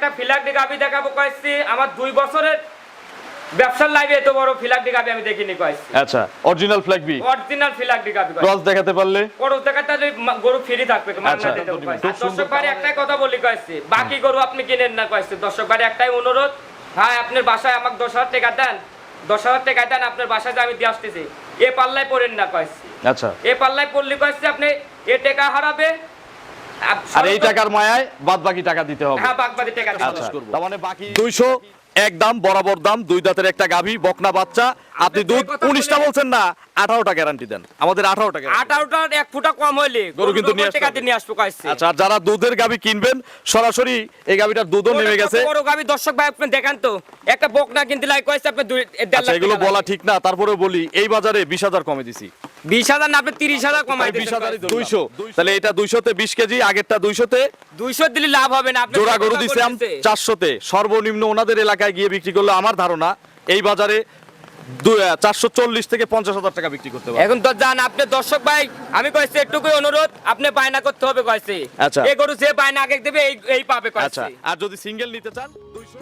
একটা ফিলাকডি গাবি দেখাবো কয়েছি আমার দুই বছরের ব্যবসার লাইভে এত বড় ফিলাকডি গাবি আমি দেখিনি কয়েছি আচ্ছা অরিজিনাল ফ্ল্যাগ বি অরিজিনাল ফিলাকডি গাবি কয়েছি ক্রস দেখাতে পারলে? গরু দেখাতে যদি গরু ফ্রি থাকবে মাংনা আচ্ছা, দর্শক ভাই একটাই কথা বলি কয়েছি বাকি গরু আপনি কিনেন না কয়েছি দর্শক ভাই একটাই অনুরোধ ভাই আপনার বাসায় আমাকে দশ হাজার টাকা দেন। দশ হাজার টাকা দেন আপনার বাসায় আমি দিয়ে আসতেছি। এ পাল্লায় পড়েন না কয়েছি আচ্ছা। এ পাল্লায় পড়লে কয়েছি আপনি এ টাকা হারাবে আর এই টাকার মায়ায় বাদ বাকি টাকা দিতে হবে। হ্যাঁ বাগবাদি টাকা দিতে আচ্ছা। তার মানে বাকি দুইশো এক দাম বরাবর দাম দুই দাঁতের একটা গাভী বকনা বাচ্চা। আপনি দুধ যে কথা উনিশটা বলে- বলছেন না আঠারোটা গ্যারান্টি দেন। আমাদের আঠারোটা আঠারোটার এক ফুটা কম হইলে গরু কিন্তু নিয়ে আসব আচ্ছা আর যারা দুধের গাভী কিনবেন সরাসরি এই গাভীটার দুধও নেমে গেছে। বড় গাবি দর্শক ভাই আপনি দেখেন তো একটা বকনা কিনতে লাই কয়েছে আপনি আচ্ছা এগুলো বলা ঠিক না তারপরেও বলি এই বাজারে বিশ হাজার কমে দিছি। বিশ হাজার না আপনি তিরিশ হাজার কমাই বিশ হাজার দুইশো। তাহলে এটা দুইশোতে বিশ কেজি আগেরটা দুইশোতে। দুইশো দিলে লাভ হবে না জোড়া গরু দিছিলাম। চারশোতে। সর্বনিম্ন ওনাদের এলাকায় গিয়ে বিক্রি করলে আমার ধারণা এই বাজারে চারশো চল্লিশ থেকে পঞ্চাশ হাজার টাকা বিক্রি করতে পারে এখন তো যান আপনি দর্শক ভাই আমি কইছি এটুকুই অনুরোধ আপনি বায়না করতে হবে কইছি। আচ্ছা। এই গরু যে বায়না আগে দেবে এই এই পাবে আচ্ছা আর যদি সিঙ্গেল নিতে চান দুইশো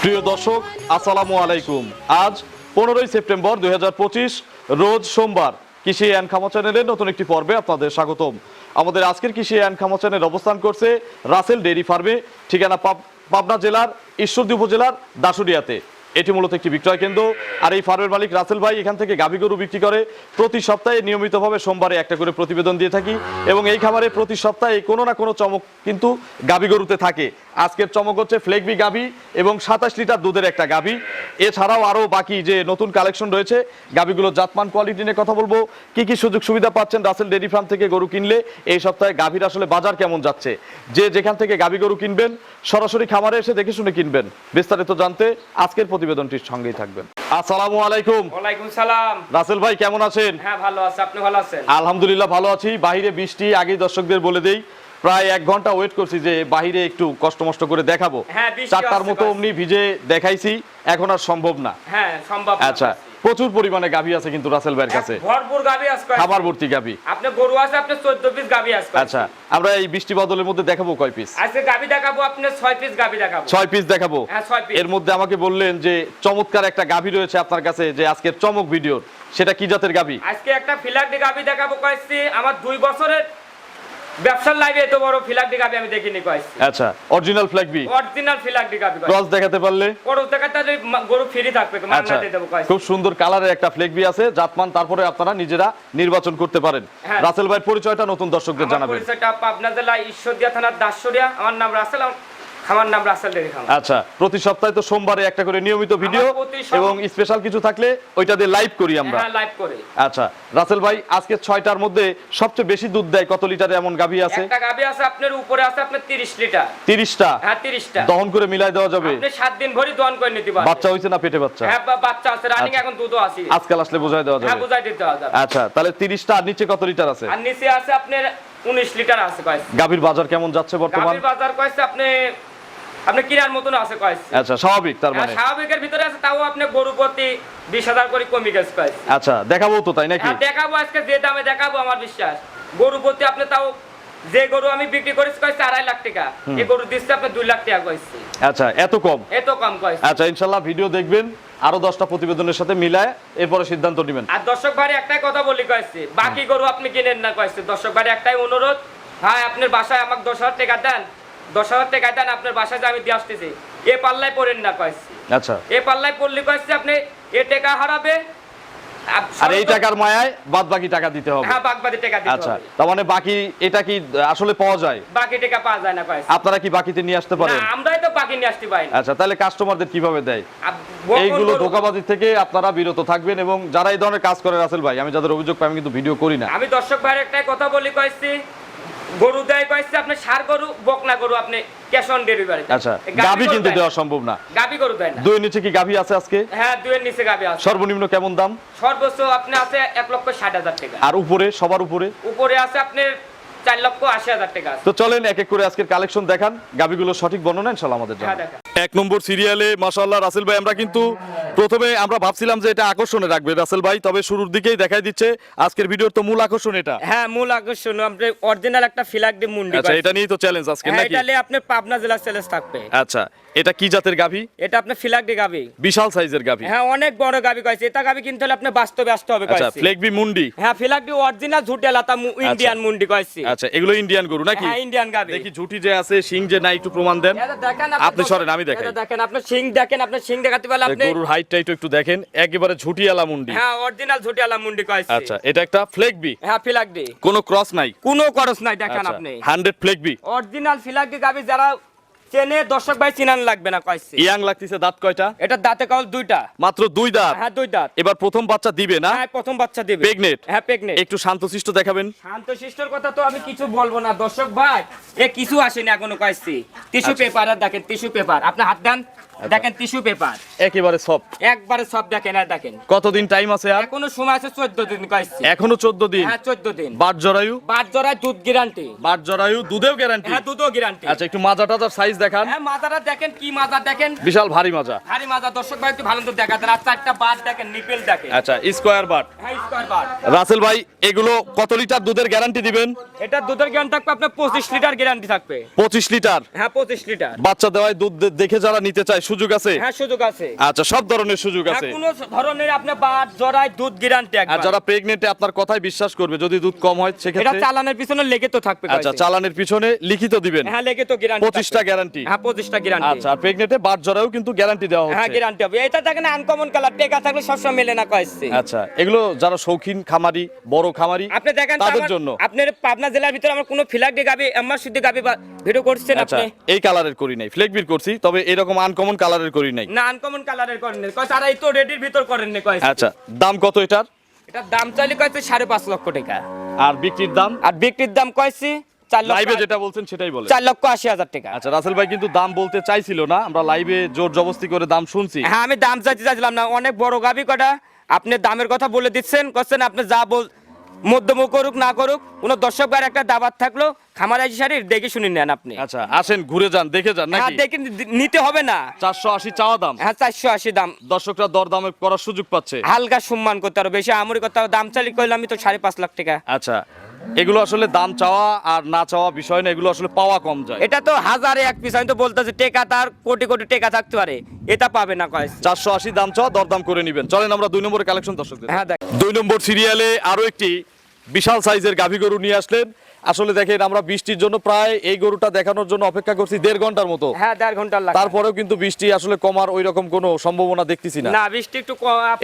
প্রিয় দর্শক, আসসালামু আলাইকুম। আজ পনেরোই সেপ্টেম্বর দুই হাজার পঁচিশ, রোজ সোমবার কৃষি অ্যান্ড খামা চ্যানেলের নতুন একটি পর্বে আপনাদের স্বাগতম। আমাদের আজকের কৃষি অ্যান্ড খামা চ্যানেল অবস্থান করছে রাসেল ডেরি ফার্মে, ঠিকানা পাব- পাবনা জেলার ঈশ্বরদী উপজেলার দাসুরিয়াতে এটি মূলত একটি বিক্রয় কেন্দ্র। আর এই ফার্মের মালিক রাসেল ভাই এখান থেকে গাভী গরু বিক্রি করে। প্রতি সপ্তাহে নিয়মিতভাবে সোমবারে একটা করে প্রতিবেদন দিয়ে থাকি এবং এই খামারে প্রতি সপ্তাহে কোনো না কোনো চমক কিন্তু গাভী গরুতে থাকে। আজকের চমক হচ্ছে ফ্লেগবি গাভী এবং সাতাশ লিটার দুধের একটা গাভী। এছাড়াও আরও বাকি যে নতুন কালেকশন রয়েছে, গাভীগুলোর জাতমান, কোয়ালিটি নিয়ে কথা বলব। কি কি সুযোগ সুবিধা পাচ্ছেন রাসেল ডেরি ফার্ম থেকে গরু কিনলে? এই সপ্তাহে গাভীর আসলে বাজার কেমন যাচ্ছে? যে যেখান থেকে গাভী গরু কিনবেন, সরাসরি খামারে এসে দেখে শুনে কিনবেন। বিস্তারিত জানতে আজকের প্রতিবেদনটির সঙ্গেই থাকবেন। আসসালামু আলাইকুম। ওয়ালাইকুম সালাম। রাসেল ভাই কেমন আছেন? হ্যাঁ ভালো আছি। আপনি ভালো আছেন? আলহামদুলিল্লাহ ভালো আছি। বাইরে বৃষ্টি আগে দর্শকদের বলে দেই প্রায় এক ঘণ্টা ওয়েট করছি যে বাহিরে একটু কষ্ট মষ্ট করে দেখাবো। হ্যাঁ, চারটার মতো। অমনি ভিজে দেখাইছি এখন আর সম্ভব না। হ্যাঁ সম্ভব না। আচ্ছা প্রচুর পরিমাণে গাভী আছে কিন্তু রাসেল ভাইয়ের কাছে। ভরপুর গাবি আজকে খাবার ভর্তি গাভী। আপনি গরু আছে আপনি চোদ্দ পিস গাবি আজকে আচ্ছা আমরা এই বৃষ্টি বদলের মধ্যে দেখাবো কয় পিস আজকে গাভী দেখাবো আপনি ছয় পিস গাভী দেখাবো। ছয় পিস দেখাবো। হ্যাঁ, ছয় পিস এর মধ্যে আমাকে বললেন যে চমৎকার একটা গাভী রয়েছে আপনার কাছে যে আজকের চমক ভিডিওর। সেটা কি জাতের গাভী? আজকে একটা ফিলাকডি গাভী দেখাবো কয়েছি আমার দুই বছরের ব্যবসার লাইভে এত বড় ফ্ল্যাগ আমি দেখিনি কয়েছি আচ্ছা অরিজিনাল ফ্ল্যাগ বি? অরিজিনাল ফ্ল্যাগ ক্রস দেখাতে পারলে? গরু দেখাতে যদি গরু ফ্রি থাকবে আচ্ছা মাংনা দেবো কয়েছি খুব সুন্দর কালারের একটা ফ্লেগবি আছে জাতমান তারপরে আপনারা নিজেরা নির্বাচন করতে পারেন। হ্যাঁ। রাসেল ভাইয়ের পরিচয়টা নতুন দর্শকদের জানাবেন। পরিচয়টা আপনাদের লাই ঈশ্বরদিয়া থানার দাসরিয়া আমার নাম রাসেল আমার নাম রাসেল ডেরি আচ্ছা প্রতি সপ্তাহে তো সোমবারে একটা করে নিয়মিত ভিডিও এবং স্পেশাল কিছু থাকলে ওইটা দিয়ে লাইভ করি আমরা। হ্যাঁ লাইভ করে। আচ্ছা রাসেল ভাই আজকে ছয়টার মধ্যে সবচেয়ে বেশি দুধ দেয় কত লিটারে এমন গাভী আছে? একটা গাবি আছে আপনার উপরে আছে আপনার তিরিশ লিটার। তিরিশটা? হ্যাঁ তিরিশটা। দহন করে মিলাই দেওয়া যাবে? আপনি সাত দিন ভরি দহন করে নিতে পারবেন। বাচ্চা হয়েছে না পেটে বাচ্চা? হ্যাঁ বাচ্চা আছে রানিং আচ্ছা। এখন দুধও আছে। আজকাল আসলে বোঝাই দেওয়া হ্যাঁ যাবে বুঝাই দিতে হবে আচ্ছা তাহলে তিরিশটা আর নিচে কত লিটার আছে? আর নিচে আছে আপনার উনিশ লিটার আছে গাভীর বাজার কেমন যাচ্ছে বর্তমান? গাভীর বাজার কয়েছে আপনি আপনি কিনার মতন আছে কয়েস আচ্ছা স্বাভাবিক তার মানে। স্বাভাবিকের ভিতরে আছে তাও আপনি গরু প্রতি বিশ হাজার করে কমে গেছে কয়েস আচ্ছা দেখাবো তো তাই নাকি? হ্যাঁ দেখাবো আজকে যে দামে দেখাবো আমার বিশ্বাস। গরু প্রতি আপনি তাও যে গরু আমি বিক্রি করেছি কয়েছে আড়াই লাখ টাকা। এই গরু দিচ্ছে আপনি দুই লাখ টাকা কয়েছে আচ্ছা এত কম? এত কম কয়েছে আচ্ছা ইনশাল্লাহ ভিডিও দেখবেন আরও দশটা প্রতিবেদনের সাথে মিলায় এরপরে সিদ্ধান্ত নেবেন। আর দর্শক ভাই একটাই কথা বলি কয়েছে বাকি গরু আপনি কিনেন না কয়েছে দর্শক ভাই একটাই অনুরোধ হ্যাঁ আপনার বাসায় আমাকে দশ হাজার টাকা দেন দশ হাজার টাকা দেন আপনার বাসায় আমি দিয়ে আসতেছি। এ পাল্লায় পড়েন না কয়েছি আচ্ছা। এ পাল্লায় পড়লে কয়েছি আপনি এ টাকা হারাবে। আর এই টাকার মায়ায় বাদ বাকি টাকা দিতে হবে। হ্যাঁ বাগবাদি টাকা দিতে আচ্ছা তার মানে বাকি এটা কি আসলে পাওয়া যায়? বাকি টাকা পাওয়া যায় না কয়েছি আপনারা কি বাকিতে নিয়ে আসতে পারেন? না আমরাই তো বাকি নিয়ে আসতে পারি না। আচ্ছা তাহলে কাস্টমারদের কীভাবে দেয়? এইগুলো ধোকাবাজি থেকে আপনারা বিরত থাকবেন এবং যারা এই ধরনের কাজ করে রাসেল ভাই আমি যাদের অভিযোগ পাই আমি কিন্তু ভিডিও করি না। আমি দর্শক ভাইয়ের একটাই কথা বলি কয়েছি গরু দেয় কয়েছি আপনি সার গরু বকনা গরু আপনি ক্যাশ অন ডেলিভারি আচ্ছা গাবি কিন্তু দেওয়া সম্ভব না। গাবি গরু দেয় না। দুই নিচে কি গাবি আছে আজকে? হ্যাঁ দুয়ের নিচে গাবি আছে। সর্বনিম্ন কেমন দাম? সর্বোচ্চ আপনি আছে এক লক্ষ ষাট হাজার টাকা। আর উপরে সবার উপরে? উপরে আছে আপনার চার লক্ষ আশি হাজার টাকা তো চলেন এক এক করে আজকের কালেকশন দেখান। গাবিগুলো সঠিক বর্ণনা ইনশাল্লাহ আমাদের হ্যাঁ এক নম্বর সিরিয়ালে মাশাআল্লাহ রাসেল ভাই আমরা কিন্তু প্রথমে আমরা ভাবছিলাম যে এটা আকর্ষণে রাখবে রাসেল ভাই তবে শুরুর দিকেই দেখাই দিচ্ছে। আজকের ভিডিওর তো মূল আকর্ষণ এটা। হ্যাঁ মূল আকর্ষণ আপনার অরিজিনাল একটা ফিলাক ডি মুন্ডি আচ্ছা এটা নিয়েই তো চ্যালেঞ্জ আজকে হ্যাঁ নাকি? এটা নিয়ে আপনার পাবনা জেলার চ্যালেঞ্জ থাকবে। আচ্ছা এটা কি জাতের গাভী? এটা আপনার ফিলাক ডি গাবি বিশাল সাইজের গাভি। হ্যাঁ অনেক বড় গাবি কয়েছে। এটা গাবি কিনতে হলে আপনি বাস্তবে আসতে হবে আচ্ছা কয়েছি। ফ্লেগবি মুন্ডি? হ্যাঁ ফিলাক ডি অরিজিনাল ঝুটে লাতা ইন্ডিয়ান মুন্ডি কয়েছি। আচ্ছা এগুলো ইন্ডিয়ান গরু নাকি? হ্যাঁ ইন্ডিয়ান গাবি দেখি ঝুটি যে আছে সিং যে নাই একটু প্রমাণ দেন। দেখেন আপনি সরেন, আমি দেখাই। এটা দেখেন আপনি সিং দেখেন আপনি সিং দেখাতে পারলে আপনি গরুর হাইটটা একটু দেখেন। একেবারে ঝুটিয়ালা মুন্ডি। হ্যাঁ অরিজিনাল ঝুটিয়ালা মুন্ডি কয়েছি। আচ্ছা এটা একটা ফ্লেগবি হ্যাঁ ফিলাকডি। কোনো ক্রস নাই? কোনো ক্রস নাই দেখেন আচ্ছা আপনি। হান্ড্রেড ফ্লেগবি অরিজিনাল ফিলাক গাভী যারা চেনে দর্শক ভাই চিনান লাগবে না ইয়াং লাগতেছে দাঁত কয়টা? এটা দাঁতে কাউল দুইটা। মাত্র দুই দাঁত? হ্যাঁ দুই দাঁত। এবার প্রথম বাচ্চা দিবে না? হ্যাঁ প্রথম বাচ্চা দিবে। Pregnant? হ্যাঁ প্রেগনেন্ট একটু শান্তশিষ্ট দেখাবেন। কথা তো আমি কিছু বলব না। দর্শক ভাই এ কিছু আসেনি এখনও টিস্যু আচ্ছা। পেপার আর দেখেন টিস্যু পেপার। আপনি হাত দেন। দেখেন টিস্যু পেপার। একেবারে সব। একবারে সব দেখেন আর দেখেন। কতদিন টাইম আছে আর? এখনও সময় আছে চোদ্দ দিন কয়েছি এখনও চোদ্দ দিন? হ্যাঁ চোদ্দ দিন। বাট জরায়ু বাদ জরায় দুধ গ্যারান্টি বাট জরায়ু দুধেও গ্যারান্টি হ্যাঁ দুধও গ্যারান্টি আচ্ছা একটু মাজা টাজার সাইজ দেখান। হ্যাঁ মাজাটা দেখেন কি মাজা দেখেন? বিশাল ভারী মাজা। ভারী মাজা। দর্শক ভাই একটু ভালো আর চারটা বাদ দেখেন নিপেল দেখেন। আচ্ছা স্কোয়ার বাট হ্যাঁ স্কোয়ার বার রাসেল ভাই এগুলো কত লিটার দুধের গ্যারান্টি দিবেন? এটা দুধের গ্যারান্টি থাকবে আপনার পঁচিশ লিটার গ্যারান্টি থাকবে। পঁচিশ লিটার? হ্যাঁ পঁচিশ লিটার। বাচ্চা দেওয়ায় দুধ দেখে যারা নিতে চায় সুযোগ আছে? হ্যাঁ সুযোগ আছে। আচ্ছা সব ধরনের সুযোগ আছে। কোনো ধরনের আপনার বাদ জরায় দুধ গ্যারান্টি আর যারা প্রেগনেন্টে আপনার কথাই বিশ্বাস করবে যদি দুধ কম হয় এটা সেক্ষেত্রে চালানের পিছনে লেগে তো থাকবে আচ্ছা চালানের পিছনে লিখিত দিবেন। হ্যাঁ লেগে তো গ্যারান্টি পঁচিশটা গ্যারান্টি হ্যাঁ পঁচিশটা গ্যারান্টি আচ্ছা আর বাট জরায়ও কিন্তু গ্যারান্টি দেওয়া হ্যাঁ গ্যারান্টি হবে। এটা দেখেন আনকমন কালার টেকা থাকলে সবসময় মেলে না কয়েছে আচ্ছা এগুলো যারা শৌখিন খামারি বড় খামারি আপনি দেখেন তাদের জন্য। আপনার পাবনা জেলার ভিতরে আমার কোনো ফিলাক ডে গাবি আমার শুদ্ধ গাবি ভিডিও করছেন আচ্ছা আপনি? এই কালারের করি নাই। ফ্লেকবির করছি তবে এরকম আনকমন কালারের করি নাই। না আনকমন কালারের করেন নাই। কয় তারা এই তো রেডির ভিতর করেন না কয়েছে আচ্ছা দাম কত এটার? এটা দাম চাইলে কয়েছে সাড়ে পাঁচ লক্ষ টাকা। আর বিক্রির দাম? আর বিক্রির দাম কয়েছি লাইভে লক্ষ যেটা বলছেন সেটাই বলে চার লক্ষ আশি হাজার টাকা। আচ্ছা রাসেল ভাই কিন্তু দাম বলতে চাইছিল না আমরা লাইভে জোর জবস্তি করে দাম শুনছি। হ্যাঁ আমি দাম চাইতে চাইছিলাম না অনেক বড় গাবি কটা আপনি দামের কথা বলে দিচ্ছেন করছেন আপনি যা বল মধ্যম করুক না করুক কোনো দর্শক ভাইয়ের একটা দাবাত থাকল খামার আইসি শাড়ির দেখে শুনে নেন আপনি। আচ্ছা আসেন ঘুরে যান দেখে যান হ্যাঁ নাকি দেখে নিতে হবে না। চারশো আশি চাওয়া দাম। হ্যাঁ চারশো আশি দাম। দর্শকরা দর দামে করার সুযোগ পাচ্ছে। হালকা সম্মান করতে হবে বেশি আমরি করতে হবে দাম চালি করলে আমি তো সাড়ে পাঁচ লাখ টাকা। আচ্ছা এগুলো আসলে দাম চাওয়া আর না চাওয়া বিষয় না এগুলো আসলে পাওয়া কম যায়। এটা তো হাজারে এক পিস আমি তো বলতে বলতেছি টেকা তার কোটি কোটি টেকা থাকতে পারে। এটা পাবে না কয় চারশো আশি দাম চাওয়া দরদাম করে নেবেন। চলেন আমরা দুই নম্বর কালেকশন দর্শকদের হ্যাঁ দেখ। দুই নম্বর সিরিয়ালে আরও একটি বিশাল সাইজের গাভী গরু নিয়ে আসলেন। আসলে দেখেন আমরা বৃষ্টির জন্য প্রায় এই গরুটা দেখানোর জন্য অপেক্ষা করছি দেড় ঘণ্টার মতো। হ্যাঁ দেড় ঘণ্টার লাগে তারপরেও কিন্তু বৃষ্টি আসলে কমার ওই রকম কোনো সম্ভাবনা দেখতেছি না। না বৃষ্টি একটু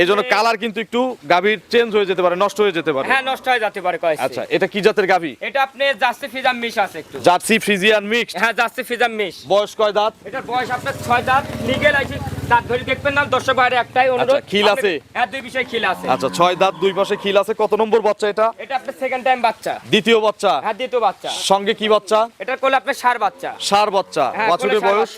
এই জন্য কালার কিন্তু একটু গাভীর চেঞ্জ হয়ে যেতে পারে নষ্ট হয়ে যেতে পারে। হ্যাঁ নষ্ট হয়ে যেতে পারে আচ্ছা এটা কি জাতের গাভী? এটা আপনি জার্সি ফিজাম মিশ আছে একটু। Jersey Friesian mixed. হ্যাঁ জার্সি ফিজাম মিশ। বয়স কয় দাঁত? এটার বয়স আপনার ছয় দাঁত। লিগেল আছে দাঁত ধরে দেখবেন না দর্শক বাইরে একটাই অনুরোধ। আচ্ছা, খিল আছে? হ্যাঁ দুই বিষয় খিল আছে। আচ্ছা ছয় দাঁত দুই পাশে খিল আছে কত নম্বর বাচ্চা এটা? এটা আপনার সেকেন্ড টাইম বাচ্চা। দ্বিতীয় বাচ্চা? হ্যাঁ দ্বিতীয় বাচ্চা। সঙ্গে কি বাচ্চা? এটা করলে আপনার সার বাচ্চা। সার বাচ্চা বছরের বাছুরের বয়স।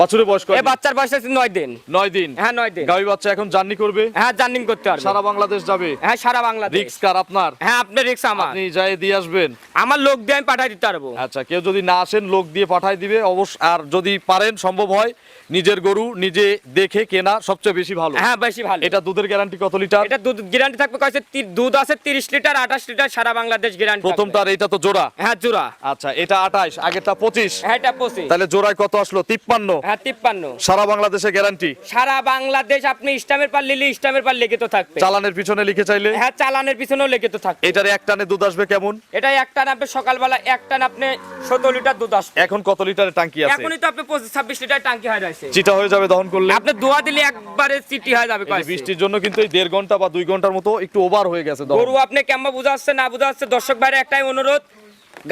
বাছুরের বয়স কয় এই বাচ্চার বয়স আছে নয় দিন। নয় দিন? হ্যাঁ নয় দিন। গাভী বাচ্চা এখন জার্নি করবে? হ্যাঁ জার্নিং করতে পারবে। সারা বাংলাদেশ যাবে? হ্যাঁ সারা বাংলাদেশ। রিক্স কার আপনার? হ্যাঁ আপনার রিক্স আমার। আপনি যাই দিয়ে আসবেন। আমার লোক দিয়ে আমি পাঠাই দিতে পারব। আচ্ছা কেউ যদি না আসেন লোক দিয়ে পাঠায় দিবে। অবশ্য আর যদি পারেন সম্ভব হয় নিজের গরু নিজে দেখে কেনা সবচেয়ে বেশি ভালো। হ্যাঁ বেশি ভালো। এটা দুধের গ্যারান্টি কত লিটার? এটা দুধ গ্যারান্টি থাকবে কয়েছে দুধ আছে তিরিশ লিটার আঠাশ লিটার সারা বাংলাদেশ গ্যারান্টি প্রথমটার এটা তো জোড়া? হ্যাঁ জোড়া। আচ্ছা এটা আঠাইশ আগেরটা পঁচিশ। হ্যাঁ এটা পঁচিশ। তাহলে জোড়ায় কত আসলো? তিপ্পান্ন। হ্যাঁ তিপ্পান্ন। সারা বাংলাদেশে গ্যারান্টি সারা বাংলাদেশ আপনি পার নিলে ইস্টামের পার লিখিত থাকবে। চালানের পিছনে লিখে চাইলে? হ্যাঁ চালানের পিছনেও লিখিত থাকবে। এটার এক টানে দুধ আসবে কেমন? এটা একটা আপনি সকালবেলা একটা আপনি সতেরো লিটার দুধ আসবে। এখন কত লিটারের টাঙ্কি আছে? এখনই তো আপনি পঁচিশ ছাব্বিশ লিটার টাঙ্কি হয়ে যাচ্ছে। চিটা হয়ে যাবে দহন করলে? আপনি দোয়া দিলে একবারে চিটি হয়ে যাবে। বৃষ্টির জন্য কিন্তু এই দেড় ঘণ্টা বা দুই ঘণ্টার মতো একটু ওভার হয়ে গেছে। গরু আপনি কেমন বুঝা যাচ্ছে না বুঝা যাচ্ছে? দর্শক বাইরে একটাই অনুরোধ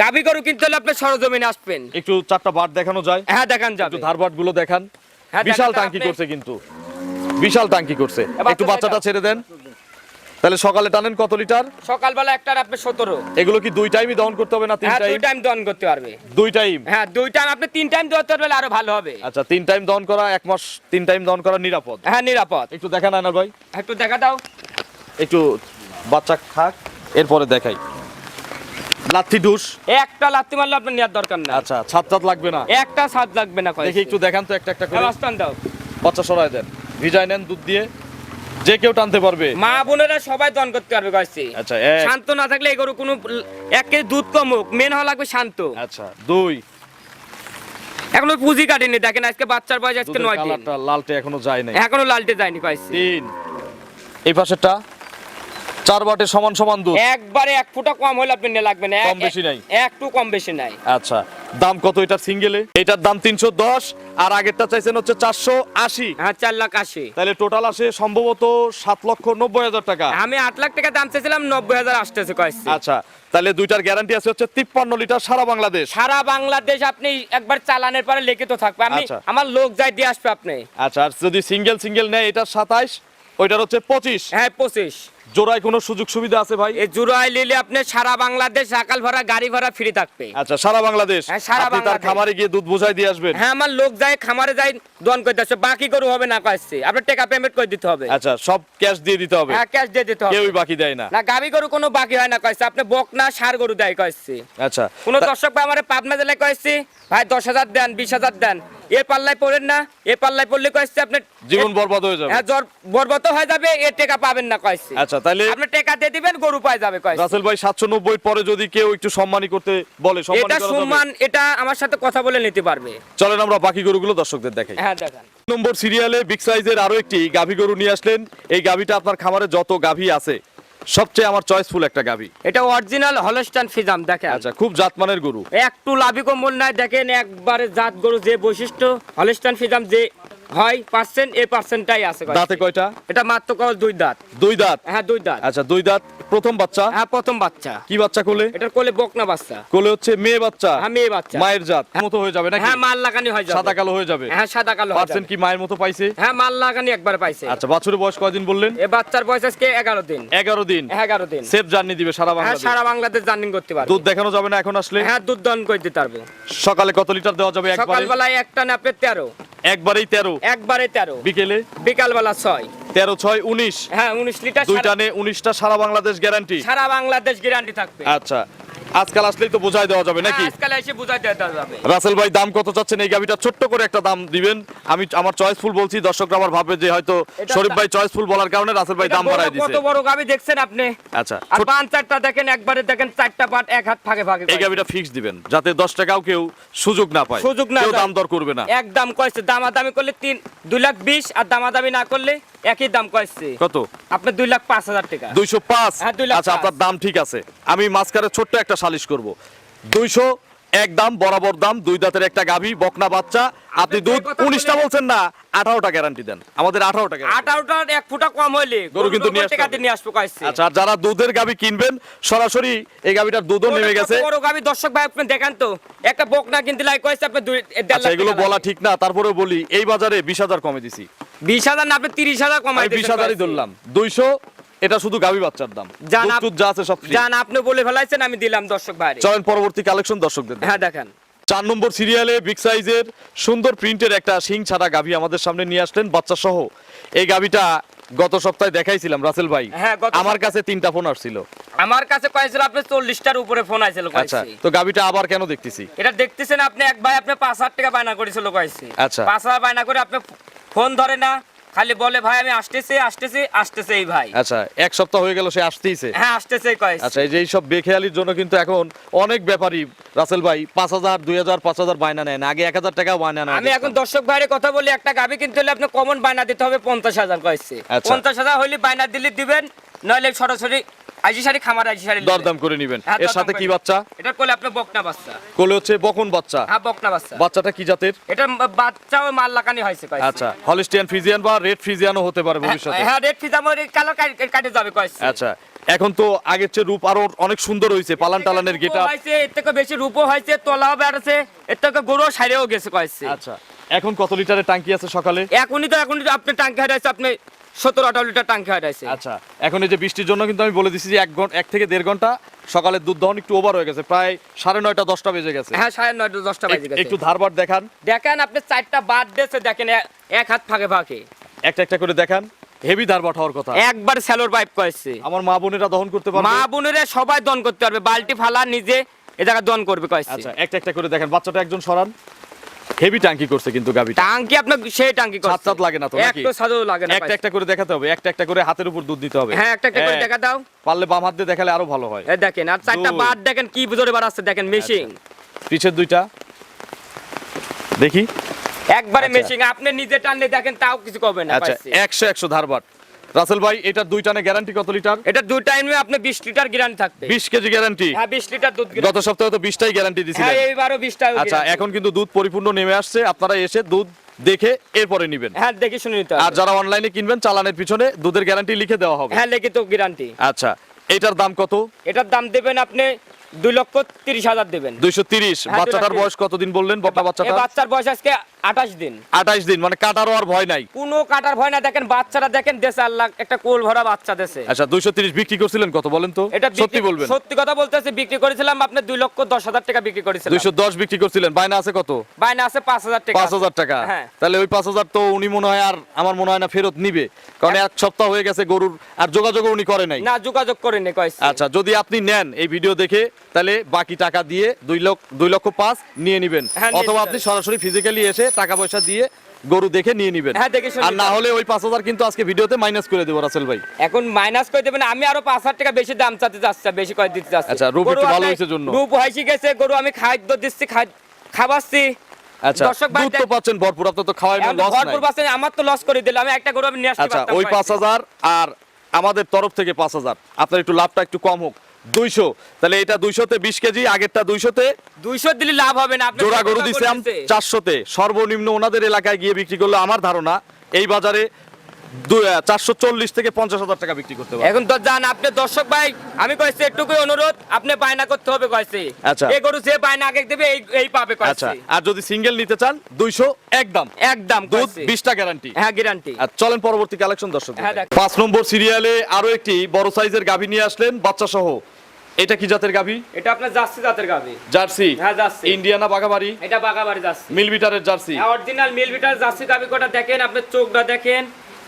গাভী গরু কিনতে হলে আপনি সরজমিনে আসবেন। একটু চারটা বাট দেখানো যায়। হ্যাঁ দেখান যাবে। একটু ধার বাটগুলো দেখান। হ্যাঁ, বিশাল টাঙ্কি করছে কিন্তু। বিশাল টাঙ্কি করছে। একটু বাচ্চাটা ছেড়ে দেন। তাহলে সকালে টানেন কত লিটার? সকালবেলা একটার আপনি সতেরো। এগুলো কি দুই টাইমই দহন করতে হবে না তিন হ্যাঁ টাইম দুই টাইম? দহন করতে পারবে। দুই টাইম? হ্যাঁ দুই টাইম আপনি তিন টাইম দহতে পারলে আরও ভালো হবে। আচ্ছা তিন টাইম দহন করা এক মাস তিন টাইম দহন করা নিরাপদ। হ্যাঁ নিরাপদ। একটু দেখান আয়নার ভাই। একটু দেখা দাও। একটু বাচ্চা খাক এরপরে দেখাই। লাথি ডুস একটা লাত্তি মারলে আপনার নেওয়ার দরকার না আচ্ছা ছাদ ছাদ লাগবে না। একটা স্বাদ লাগবে না দেখি একটু দেখান তো একটা একটা করে। রাস্তান দাও। বাচ্চা সরাই দেন। ভিজাই নেন দুধ দিয়ে। যে কেউ টানতে পারবে। মা বোনেরা সবাই দন করতে পারবে কয়েছি আচ্ছা শান্ত না থাকলে এই গরু কোনো এক কেজি দুধ কমুক মেন হওয়া লাগবে শান্ত। আচ্ছা দুই। এখনও পুঁজি কাটেনি। দেখেন আজকে বাচ্চার বয়স আজকে নয় দিন। লালটে এখনও যায় নাই। এখনও লালটে যায়নি কয়েছি তিন। এই পাশেরটা। চার বাটে সমান সমান দুধ? একবারে এক ফুটা কম হলে আপনি নিয়ে লাগবে না কম বেশি নাই? একটু কম বেশি নাই। আচ্ছা দাম কত এটা সিঙ্গেলে? এটার দাম তিনশো দশ আর আগেরটা চাইছেন হচ্ছে চারশো আশি। হ্যাঁ চার লাখ আশি। তাহলে টোটাল আসে সম্ভবত সাত লক্ষ নব্বই হাজার টাকা। আমি আট লাখ টাকা দাম চেয়েছিলাম নব্বই হাজার আসতেছে কয়েছি আচ্ছা তাহলে দুইটার গ্যারান্টি আছে হচ্ছে তিপ্পান্ন লিটার সারা বাংলাদেশ। সারা বাংলাদেশ আপনি একবার চালানের পরে লিখিত থাকবে। আমি আচ্ছা। আমার লোক যাই দিয়ে আসবে আপনি। আচ্ছা আর যদি সিঙ্গেল সিঙ্গেল নেয় এটা সাতাইশ ওইটার হচ্ছে পঁচিশ। হ্যাঁ পঁচিশ। জোড়ায় কোনো সুযোগ সুবিধা আছে ভাই? এই জুড়াই নিলে আপনি সারা বাংলাদেশ সকাল ভাড়া গাড়ি ভাড়া ফ্রি থাকবে। আচ্ছা সারা বাংলাদেশ? হ্যাঁ, সারা আপনি তার বাংলাদেশ। খামারে গিয়ে দুধ বোঝাই দিয়ে আসবেন? হ্যাঁ আমার লোক যায় খামারে যায় দন করতে আসছে বাকি গরু হবে না কয়েছে আপনার টাকা পেমেন্ট করে দিতে হবে। আচ্ছা সব ক্যাশ দিয়ে দিতে হবে। হ্যাঁ ক্যাশ দিয়ে দিতে হবে। কেউই বাকি দেয় না। না গাবি গরু কোনো বাকি হয় না কয়েছে আপনি বক না সার গরু দেয় কয়েছে আচ্ছা কোনো দর্শক ভাই আমার পাবনা জেলায় কয়েছে ভাই দশ হাজার দেন বিশ হাজার দেন। এর পাল্লায় পড়েন না এ পাল্লায় পড়লে কয়েছে আপনি জীবন বরবাদ হয়ে যাবে। হ্যাঁ জ্বর বরবত হয়ে যাবে এ টাকা পাবেন না কয়েছে আচ্ছা তাহলে আপনি টাকা দিয়ে দিবেন গরু পাই যাবে কয়েছে রাসেল ভাই সাতশো নব্বই পরে যদি কেউ একটু সম্মানী করতে বলে সম্মানী এটা সম্মান এটা আমার সাথে কথা বলে নিতে পারবে। চলেন আমরা বাকি গরুগুলো দর্শকদের দেখাই। হ্যাঁ দেখান। নম্বর সিরিয়ালে বিগ সাইজের আরও একটি গাভী গরু নিয়ে আসলেন। এই গাভীটা আপনার খামারে যত গাভী আছে সবচেয়ে আমার চয়েসফুল একটা গাভী। এটা অরিজিনাল হলস্টান ফিজাম দেখেন। আচ্ছা খুব জাতমানের গরু। একটু লাভি কম্বল নাই দেখেন একবারে জাত গরু যে বৈশিষ্ট্য হলস্টান ফিজাম যে হয় পার্সেন্ট এই পার্সেন্টটাই আছে দাঁতে কয়টা? এটা মাত্র দুই দাঁত। দুই দাঁত? হ্যাঁ দুই দাঁত। আচ্ছা দুই দাঁত প্রথম বাচ্চা? হ্যাঁ প্রথম বাচ্চা। কি বাচ্চা কোলে? এটার কোলে বকনা বাচ্চা। কোলে হচ্ছে মেয়ে বাচ্চা? হ্যাঁ মেয়ে বাচ্চা। মায়ের জাত? মতো হয়ে যাবে নাকি? হ্যাঁ মাল লাগানি হয় সাদা কালো হয়ে যাবে? হ্যাঁ সাদা কালো পার্সেন্ট কি মায়ের মতো পাইছে? হ্যাঁ মাল লাগানি একবার পাইছে। আচ্ছা বাছুরের বয়স কয়দিন বললেন? এ বাচ্চার বয়স আজকে এগারো দিন। এগারো দিন। এগারো দিন। সেফ জার্নি দিবে সারা হ্যাঁ সারা বাংলাদেশ জার্নিং করতে পারবে। দুধ দেখানো যাবে না এখন আসলে? হ্যাঁ দুধ দন করে দিতে পারব। সকালে কত লিটার দেওয়া যাবে একবারে? সকালবেলায় একটা না আপনি তেরো। একবারেই তেরো। একবারে তেরো। বিকেলে? বিকালবেলা ছয়। তেরো ছয় উনিশ। হ্যাঁ উনিশ লিটার দুইটা নে টানে উনিশটা সারা বাংলাদেশ গ্যারান্টি সারা বাংলাদেশ গ্যারান্টি থাকবে। আচ্ছা। আজকাল আসলেই তো বোঝাই দেওয়া যাবে নাকি? হ্যাঁ, আজকাল এসে বুঝাই দেওয়া যাবে। রাসেল ভাই দাম কত চাচ্ছেন? এই গাবিটা ছোট্ট করে একটা দাম দিবেন। আমি আমার চয়েসফুল বলছি দর্শকরা আমার ভাববে যে হয়তো শরীফ ভাই চয়েসফুল বলার কারণে রাসেল ভাই দাম বড়- বাড়াই কত বড় গাবি দেখছেন আপনি? আচ্ছা আর পাঁচ চারটা দেখেন একবারে দেখেন চারটা পাট এক হাত ফাঁকে ফাঁকে এই গাবিটা ফিক্স দিবেন যাতে দশ টাকাও কেউ সুযোগ না পায়। সুযোগ না কেউ দাম দর করবে না। একদম কয়েছে দামাদামি করলে তিন দুই লাখ বিশ আর দামাদামি না করলে একই দাম কয়েছে কত? আপনি দুই লাখ পাঁচ হাজার টাকা। দুইশো পাঁচ? হ্যাঁ, আচ্ছা আপনার দাম ঠিক আছে। আমি মাঝখানে ছোট্ট একটা সালিশ করব। দুইশো এক দাম বরাবর দাম দুই দাঁতের একটা গাভী বকনা বাচ্চা। আপনি দুধ উনিশটা বলছেন না আঠারোটা গ্যারান্টি দেন। আমাদের আঠারোটা। আঠারোটার এক ফুটা কম হইলে গরু কিন্তু নিয়ে আসব আচ্ছা আর যারা দুধের গাভী কিনবেন সরাসরি এই গাভীটার দুধও নেমে গেছে। বড় গাবি দর্শক ভাই আপনি দেখেন তো একটা বকনা কিনতে লাই কয়েছে আপনি দুই আচ্ছা এগুলো বলা ঠিক না তারপরেও বলি এই বাজারে বিশ হাজার কমে দিছি। বিশ হাজার না আপনি তিরিশ হাজার কমাই বিশ হাজারই ধরলাম। দুইশো এটা শুধু গাভী বাচ্চার দাম। জান দুধ যা আছে সব জান আপনি বলে ফেলাইছেন আমি দিলাম দর্শক ভাই চলেন পরবর্তী কালেকশন দর্শকদের হ্যাঁ দেখেন। চার নম্বর সিরিয়ালে বিগ সাইজের সুন্দর প্রিন্টের একটা শিং ছাড়া গাভী আমাদের সামনে নিয়ে আসলেন বাচ্চা সহ এই গাভীটা গত সপ্তাহে দেখাইছিলাম রাসেল ভাই। হ্যাঁ, আমার কাছে তিনটা ফোন আসছিল। আমার কাছে কয়েছিল আপনি চল্লিশটার উপরে ফোন আইছিল আচ্ছা তো গাভীটা আবার কেন দেখতেছি? এটা দেখতেছেন আপনি এক ভাই আপনি পাঁচ হাজার টাকা বায়না করেছিল কয়েছে। আচ্ছা। পাঁচ হাজার বায়না করে আপনি ফোন ধরে না খালি বলে ভাই আমি আসতেছি আসতেছি আসতেছি এই ভাই। আচ্ছা এক সপ্তাহ হয়ে গেল সে আসতেইছে। হ্যাঁ আসতেছে কয় আচ্ছা এই যে এইসব বেখেয়ালির জন্য কিন্তু এখন অনেক ব্যাপারী রাসেল ভাই পাঁচ হাজার দুই হাজার পাঁচ হাজার বায়না নেন আগে এক হাজার টাকা বায়না নেন আমি এখন দর্শক ভাইরে কথা বলি একটা গাবি কিনতে হলে আপনি কমন বায়না দিতে হবে পঞ্চাশ হাজার কয়েছে। আচ্ছা। পঞ্চাশ হাজার হলে বায়না দিলে দিবেন নইলে সরাসরি খামার দরদাম করে নিবেন। হ্যাঁ, এর সাথে কি বাচ্চা? এটার কোলে আপনি বকনা বাচ্চা। কোলে হচ্ছে বকন বাচ্চা। হ্যাঁ বকনা বাচ্চা। বাচ্চাটা কি জাতের? এটা বাচ্চা ও মাল লাগানি হয়েছে আচ্ছা হলিস্টিয়ান ফ্রিজিয়ান বা রেড ফ্রিজিয়ানও হতে পারে ভবিষ্যতে। হ্যাঁ রেড কালার কাটে যাবে আচ্ছা এখন তো আগের চেয়ে রূপ আরও অনেক সুন্দর হয়েছে পালান টালানের গেটা হয়েছে এর থেকে বেশি রূপও হয়েছে তোলাও বেড়েছে এর থেকে গরু সাইরেও গেছে কয়েছে। আচ্ছা এখন কত লিটারের টাঙ্কি আছে সকালে? এখনই তো এখনই আপনি টাঙ্কি হারাইছে আপনি সতেরো আঠারো লিটার হারাইছে আচ্ছা এখন এই যে বৃষ্টির জন্য কিন্তু আমি বলে দিচ্ছি যে এক ঘণ্টা এক থেকে দেড় ঘণ্টা সকালের দুধ দহন একটু ওভার হয়ে গেছে। প্রায় সাড়ে নয়টা দশটা বেজে গেছে। হ্যাঁ সাড়ে নয়টা দশটা বাজে গেছে। একটু ধারবার দেখান। দেখেন আপনি চারটা বাদ দিয়েছে দেখেন এক হাত ফাঁকে ফাঁকে। একটা একটা করে দেখান। হেভি ধারবাট হওয়ার কথা। একবার স্যালোর পাইপ কয়েছে আমার মা বোনেরা দহন করতে পারবে? মা বোনেরা সবাই দন করতে পারবে। বালতি ফালা নিজে এ জায়গায় দন করবে কয়েছে। আচ্ছা একটা একটা করে দেখেন। বাচ্চাটা একজন সরান। হেভি টাঙ্কি করছে কিন্তু টাঙ্কি আপনার সেই টাঙ্কি ছাদ ছাদ লাগে না তো নাকি? একটু সাদও লাগে না একটা একটা করে দেখাতে হবে একটা একটা করে হাতের উপর দুধ দিতে হবে। হ্যাঁ একটা একটা করে হ্যাঁ, দেখা দাও। পারলে বাম হাত দিয়ে দেখালে আরও ভালো হয়। এ দেখেন আর চারটা বাদ দেখেন কি জোরে বাড়াচ্ছে দেখেন মেশিন পিছের দুইটা। দেখি। একবারে আচ্ছা। মেশিন আপনি নিজে টানলে দেখেন তাও কিছু করবে না আচ্ছা কয়েছে। একশো একশো ধারবাট রাসেল ভাই এটার দুই টানে গ্যারান্টি কত লিটার? এটা দুই টাইমে আপনি বিশ লিটার গ্যারান্টি থাকবে। বিশ কেজি গ্যারান্টি হ্যাঁ বিশ লিটার দুধ গত সপ্তাহে তো বিশটাই গ্যারান্টি হ্যাঁ এইবারও বিশ টাকা আচ্ছা এখন কিন্তু দুধ পরিপূর্ণ নেমে আসছে। আপনারা এসে দুধ দেখে এরপরে নিবেন। হ্যাঁ দেখে শুনে নিতে আর যারা অনলাইনে কিনবেন চালানের পিছনে দুধের গ্যারান্টি লিখে দেওয়া হবে। হ্যাঁ লিখিত গ্যারান্টি আচ্ছা এটার দাম কত? এটার দাম দেবেন আপনি দুই লক্ষ তিরিশ হাজার দেবেন। দুইশো তিরিশ। হ্যাঁ, বাচ্চাটার বয়স কতদিন বললেন? বাচ্চাটা বাচ্চার বয়স আজকে আঠাশ দিন। আঠাইশ দিন মানে কাটারও আর ভয় নাই। কোনো কাটার ভয় না দেখেন বাচ্চারা দেখেন দেশে আল্লাহ একটা কোল ভরা বাচ্চা দেশে। আচ্ছা দুইশো তিরিশ বিক্রি করছিলেন কত বলেন তো? এটা সত্যি বলবেন। সত্যি কথা বলতেছি বিক্রি করেছিলাম আপনি দুই লক্ষ দশ হাজার টাকা বিক্রি করেছিলাম। দুইশো দশ বিক্রি করছিলেন। বায়না আছে কত? বাইনা আছে পাঁচ হাজার টাকা। পাঁচ হাজার টাকা। হ্যাঁ। তাহলে ওই পাঁচ হাজার তো উনি মনে হয় আর আমার মনে হয় না ফেরত নিবে। কারণ এক সপ্তাহ হয়ে গেছে গরুর আর যোগাযোগ উনি করে নাই। না যোগাযোগ করে নে কয়েছে আচ্ছা যদি আপনি নেন এই ভিডিও দেখে তাহলে বাকি টাকা দিয়ে দুই লক্ষ দুই লক্ষ পাঁচ নিয়ে নিবেন। হ্যাঁ, অথবা আপনি সরাসরি ফিজিক্যালি এসে টাকা পয়সা দিয়ে গরু দেখে নিয়ে নিবেন। হ্যাঁ, দেখে আর না হলে ওই পাঁচ হাজার কিন্তু আজকে ভিডিওতে মাইনাস করে দেবো রাসেল ভাই। এখন মাইনাস করে দেবেন আমি আরও পাঁচ হাজার টাকা বেশি দাম চাতে যাচ্ছে বেশি করে দিতে যাচ্ছে আচ্ছা, রূপ একটু ভালো হয়েছে জন্য। রূপ হয়েছে গেছে গরু আমি খাদ্য দিচ্ছি খাওয়াচ্ছি। আচ্ছা দর্শক ভাই দুধ তো পাচ্ছেন ভরপুর আপনার তো খাওয়াই তো লস ভরপুর পাচ্ছেন, আমার তো লস করে দিল আমি একটা গরু আমি নিয়ে আসতে আচ্ছা ওই কয়েছে। পাঁচ হাজার আর আমাদের তরফ থেকে পাঁচ হাজার। আপনার একটু লাভটা একটু কম হোক। দুইশো। তাহলে এটা দুইশোতে বিশ কেজি আগেরটা দুইশোতে। দুইশো দিলে লাভ হবে না আপনি জোড়া গরু? চারশোতে। সর্বনিম্ন ওনাদের এলাকায় গিয়ে বিক্রি করলে আমার ধারণা এই বাজারে চারশো চল্লিশ থেকে পঞ্চাশ হাজার টাকা বিক্রি করতে পারবে। এখন তো জান আপনি দর্শক ভাই আমি কইছি একটুকুই অনুরোধ আপনি বায়না করতে হবে কইছি আচ্ছা। এই গরু যে বায়না আগে দেবে এই এই পাবে আচ্ছা আর যদি সিঙ্গেল নিতে চান দুইশো একদম একদম দুধ। বিশটা গ্যারান্টি হ্যাঁ গ্যারান্টি আর চলেন পরবর্তী কালেকশন দর্শক হ্যাঁ। পাঁচ নম্বর সিরিয়ালে আরও একটি বড় সাইজের গাভী নিয়ে আসলেন বাচ্চা সহ এটা কি জাতের গাভী? এটা আপনার জার্সি জাতের গাবি জার্সি? হ্যাঁ, জার্সি। ইন্ডিয়ানা বাগাবাড়ি এটা বাগাবাড়ি জার্সি। মিলবিটারের জার্সি। অরিজিনাল মিল বিটার জার্সি গাবি কোটা দেখেন? আপনি চোখটা দেখেন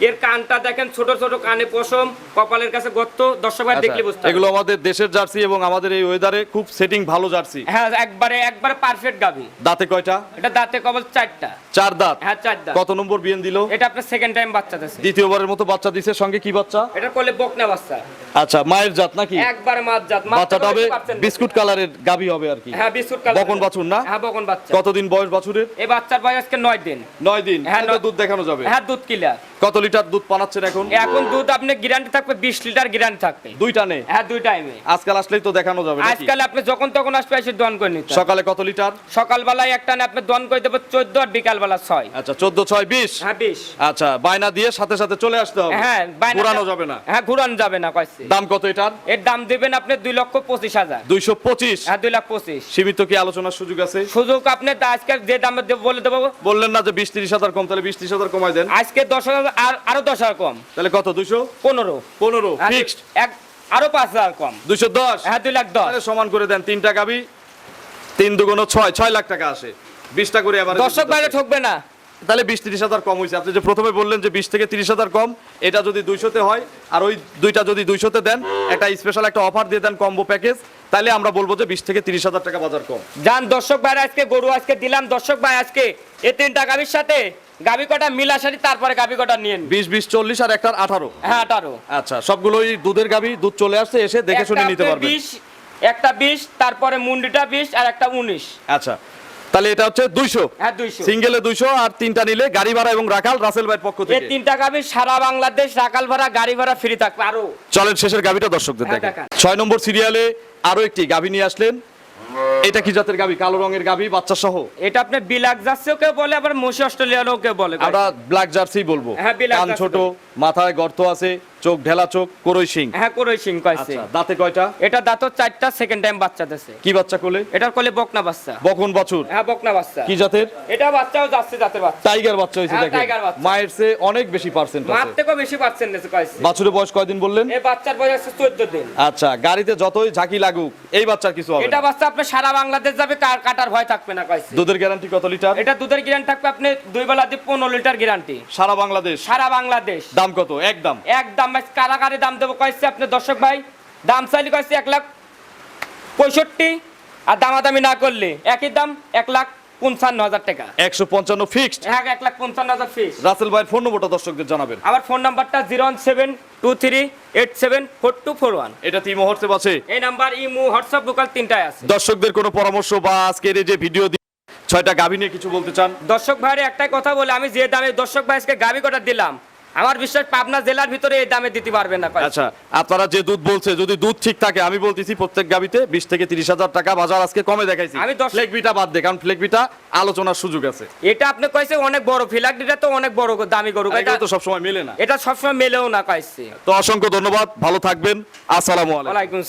এর কানটা দেখেন ছোট ছোট কানে পশম কপালের কাছে গর্ত দর্শক ভাই আচ্ছা, দেখলে বুঝতে এগুলো আমাদের দেশের জার্সি এবং আমাদের এই ওয়েদারে খুব সেটিং ভালো জার্সি। হ্যাঁ একবারে একবারে পারফেক্ট গাবি দাঁতে কয়টা? এটা দাঁতে কবল চারটা। চার দাঁত। হ্যাঁ চার দাঁত। কত নম্বর বিয়েন দিল? এটা আপনার সেকেন্ড টাইম বাচ্চা দ্বিতীয়বারের মতো বাচ্চা দিছে সঙ্গে কি বাচ্চা? এটা করলে বকনা বাচ্চা। আচ্ছা মায়ের জাত নাকি? একবারে মাছ জাত। বাচ্চাটা হবে বিস্কুট কালারের গাবি হবে আর কি। হ্যাঁ বিস্কুট কালার বকন বাছুর না? হ্যাঁ বকন বাচ্চা। কতদিন বয়স বাছুরের? এই বাচ্চার বয়স আজকে নয় দিন। নয় দিন। হ্যাঁ, দুধ দেখানো যাবে? হ্যাঁ দুধ কিলা কত লিটার দুধ পানাচ্ছেন এখন? এখন দুধ আপনি গ্যারান্টি থাকবে বিশ লিটার গ্যারান্টি থাকবে। দুই টানে হ্যাঁ দুই টাইমে আজকাল আসলেই তো দেখানো যাবে নাকি? আজকাল আপনি যখন তখন আসবে এসে দন করে নিতে সকালে কত লিটার? সকালবেলায় একটা না আপনি দন করে দেবো চোদ্দ আর বিকালবেলা ছয়। আচ্ছা চোদ্দ ছয় বিশ? হ্যাঁ বিশ। আচ্ছা বায়না দিয়ে সাথে সাথে চলে আসতে হবে। হ্যাঁ ঘোরানো যাবে না। হ্যাঁ ঘুরানো যাবে না কয়েছে দাম কত এটার? এর দাম দিবেন আপনি দুই লক্ষ পঁচিশ হাজার। দুইশো পঁচিশ? হ্যাঁ দুই লাখ পঁচিশ। সীমিত কি আলোচনার সুযোগ আছে? সুযোগ আপনি আজকে যে দামে বলে দেবো? বললেন না যে বিশ তিরিশ হাজার কম তাহলে বিশ ত্রিশ হাজার কমাই দেন। আজকে দশ হাজার আর আরও দশ হাজার কম। তাহলে কত দুইশো? পনেরো। পনেরো ফিক্সড এক আরও পাঁচ হাজার কম। দুইশো দশ? হ্যাঁ দুই লাখ দশ। সমান করে দেন তিনটা গাবি তিন দুগুণ ছয় ছয় লাখ টাকা আসে। বিশটা করে আবার দর্শক বাইরে ঠকবে না। তাহলে বিশ তিরিশ হাজার কম হয়েছে আপনি যে প্রথমে বললেন যে বিশ থেকে তিরিশ হাজার কম এটা যদি দুইশোতে হয় আর ওই দুইটা যদি দুইশোতে দেন একটা স্পেশাল একটা অফার দিয়ে দেন কম্বো প্যাকেজ তাহলে আমরা বলব যে বিশ থেকে তিরিশ হাজার টাকা বাজার কম। যান দর্শক ভাই আজকে গরু আজকে দিলাম। দর্শক ভাই আজকে এই তিনটা গাভীর সাথে গাবি কটা মিলা সারি তারপরে গাবি কটা নিয়েন বিশ বিশ চল্লিশ আর একটার আঠারো। হ্যাঁ আঠারো। আচ্ছা সবগুলোই দুধের গাবি দুধ চলে আসছে এসে দেখে শুনে নিতে পারবেন। 20, একটা বিশ তারপরে মুন্ডিটা বিশ আর একটা উনিশ। আচ্ছা তাহলে এটা হচ্ছে দুইশো। হ্যাঁ সিঙ্গেলে দুইশো আর তিনটা নিলে গাড়ি ভাড়া এবং রাখাল রাসেল ভাইয়ের পক্ষ এই থেকে। তিনটা গাবি সারা বাংলাদেশ রাকাল ভাড়া গাড়ি ভাড়া ফ্রি থাকবে। আরও। চলেন শেষের গাবিটা দর্শকদের হ্যাঁ, দেখেন। ছয় নম্বর সিরিয়ালে আরও একটি গাবি নিয়ে আসলেন। এটা কি জাতের গাবি কালো রঙের গাবি বাচ্চা সহ? এটা আপনি বিলাক যাচ্ছেও কেউ বলে আবার মসি অস্ট্রেলিয়ানও কেউ বলে। আমরা ব্ল্যাক জার্সি বলব। হ্যাঁ, ছোট মাথায় গর্ত আছে। চোখ ঢেলা চোখ করই সিং হ্যাঁ করই সিং কয়েছে আচ্ছা দাঁতে কয়টা? এটা দাঁত চারটা সেকেন্ড টাইম বাচ্চা দিছে। কি বাচ্চা কোলে? এটার কোলে বকনা বাচ্চা। বকন বাছুর। হ্যাঁ বকনা বাচ্চা। কি জাতের? এটা বাচ্চাও যাচ্ছে জাতের বাচ্চা। টাইগার বাচ্চা হয়েছে হ্যাঁ, দেখেন। tiger বাচ্চা। মায়ের চেয়ে অনেক বেশি পার্সেন্ট মার আছে থেকেও বেশি পাচ্ছেন দিছে কয়েছে বাছুরের বয়স কয়দিন বললেন? এই বাচ্চার বয়স আছে চোদ্দ দিন। আচ্ছা গাড়িতে যতই ঝাঁকি লাগুক এই বাচ্চার কিছু হবে এটা বাচ্চা আপনি সারা বাংলাদেশ যাবে কার কাটার ভয় থাকবে না কয়েছে দুধের গ্যারান্টি কত লিটার এটা দুধের গ্যারান্টি থাকবে আপনি দুই বেলা দিয়ে পনেরো লিটার গ্যারান্টি সারা বাংলাদেশ? সারা বাংলাদেশ। দাম কত? একদম। একদম কারাগারে দাম দেবো কয়েছে আপনি দর্শক ভাই। দাম চাইলে কয়েছে এক লাখ পঁয়ষট্টি আর দামাদামি না করলে একই দাম এক লাখ পঞ্চান্ন হাজার টাকা। একশো পঞ্চান্ন ফিক্সড এক এক লাখ পঞ্চান্ন হাজার ফিস রাসেল ভাইয়ের ফোন নম্বরটা দর্শকদের জানাবেন। আমার ফোন নাম্বারটা zero one seven two three eight seven four two four one. এটা আছে। এই নাম্বার ইমু হোয়াটসঅ্যাপ লোকাল তিনটায় আছে। দর্শকদের কোনো পরামর্শ বা আজকের এই যে ভিডিও দিয়ে ছয়টা গাভী নিয়ে কিছু বলতে চান? দর্শক ভাইয়ের একটাই কথা বলে আমি যে দামে দর্শক ভাই আজকে গাবি কটা দিলাম? আমার বিশ্বাস পাবনা জেলার ভিতরে এই দামে দিতে পারবেন না আচ্ছা আপনারা যে দুধ বলছে যদি দুধ ঠিক থাকে আমি বলতেছি প্রত্যেক গাবিতে বিশ থেকে তিরিশ হাজার টাকা বাজার আজকে কমে দেখাইছি। আমি দশ- ফ্লেকবিটা বাদ দে কারণ ফ্লেকবিটা আলোচনার সুযোগ আছে। এটা আপনি কয়েছে অনেক বড় ফিলাকডিটা তো অনেক বড় দামি গরু। এটা তো সবসময় মেলে না। এটা সবসময় মেলেও না কয়েছে তো অসংখ্য ধন্যবাদ ভালো থাকবেন। আসসালামু আলাইকুম।